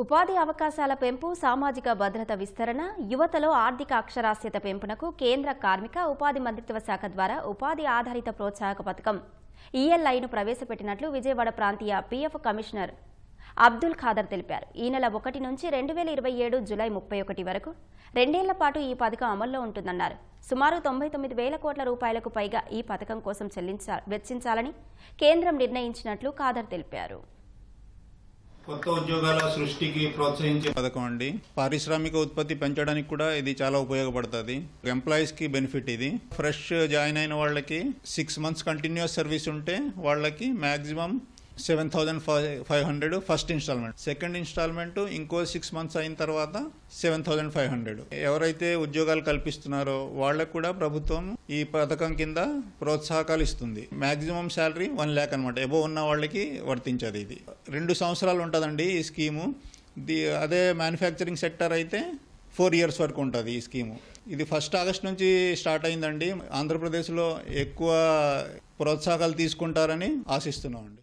ఉపాధి అవకాశాల పెంపు సామాజిక భద్రత విస్తరణ యువతలో ఆర్థిక అక్షరాస్యత పెంపునకు కేంద్ర కార్మిక ఉపాధి మంత్రిత్వ శాఖ ద్వారా ఉపాధి ఆధారిత ప్రోత్సాహక పథకం. ఈఎల్ఐను ప్రవేశపెట్టినట్లు విజయవాడ ప్రాంతీయ పీఎఫ్ కమిషనర్ అబ్దుల్ ఖాదర్ తెలిపారు. ఈ నెల ఒకటి నుంచి రెండు వేల ఇరవై ఏడు జులై ముప్పై ఒకటి వరకు రెండేళ్ళ పాటు ఈ పథకం అమల్లో ఉంటుందన్నారు. సుమారు తొంభై తొమ్మిది వేల కోట్ల రూపాయలకు పైగా ఈ పథకం కోసం చెల్లించా వెచ్చించాలని కేంద్రం నిర్ణయించినట్లు ఖాదర్ తెలిపారు. కొత్త ఉద్యోగాల సృష్టికి ప్రోత్సహించే పథకం అండి. పారిశ్రామిక ఉత్పత్తి పెంచడానికి కూడా ఇది చాలా ఉపయోగపడుతుంది. ఎంప్లాయీస్కి బెనిఫిట్ ఇది. ఫ్రెష్ జాయిన్ అయిన వాళ్ళకి సిక్స్ మంత్స్ కంటిన్యూస్ సర్వీస్ ఉంటే వాళ్ళకి maximum seven thousand five hundred first installment second installment ఇంకో సిక్స్ మంత్స్ అయిన తర్వాత సెవెన్ థౌజండ్ ఫైవ్ హండ్రెడ్ ఎవరైతే ఉద్యోగాలు కల్పిస్తున్నారో వాళ్ళకు కూడా ప్రభుత్వం ఈ పథకం కింద ప్రోత్సాహకాలు ఇస్తుంది. మాక్సిమం శాలరీ వన్ ల్యాక్ అనమాట ఎబో ఉన్న వాళ్ళకి వర్తించదు ఇది. రెండు సంవత్సరాలు ఉంటుందండి ఈ స్కీము. ది అదే మ్యానుఫ్యాక్చరింగ్ సెక్టర్ అయితే ఫోర్ ఇయర్స్ వరకు ఉంటుంది ఈ స్కీము. ఇది ఫస్ట్ ఆగస్ట్ నుంచి స్టార్ట్ అయిందండి. ఆంధ్రప్రదేశ్లో ఎక్కువ ప్రోత్సాహకాలు తీసుకుంటారని ఆశిస్తున్నామండి.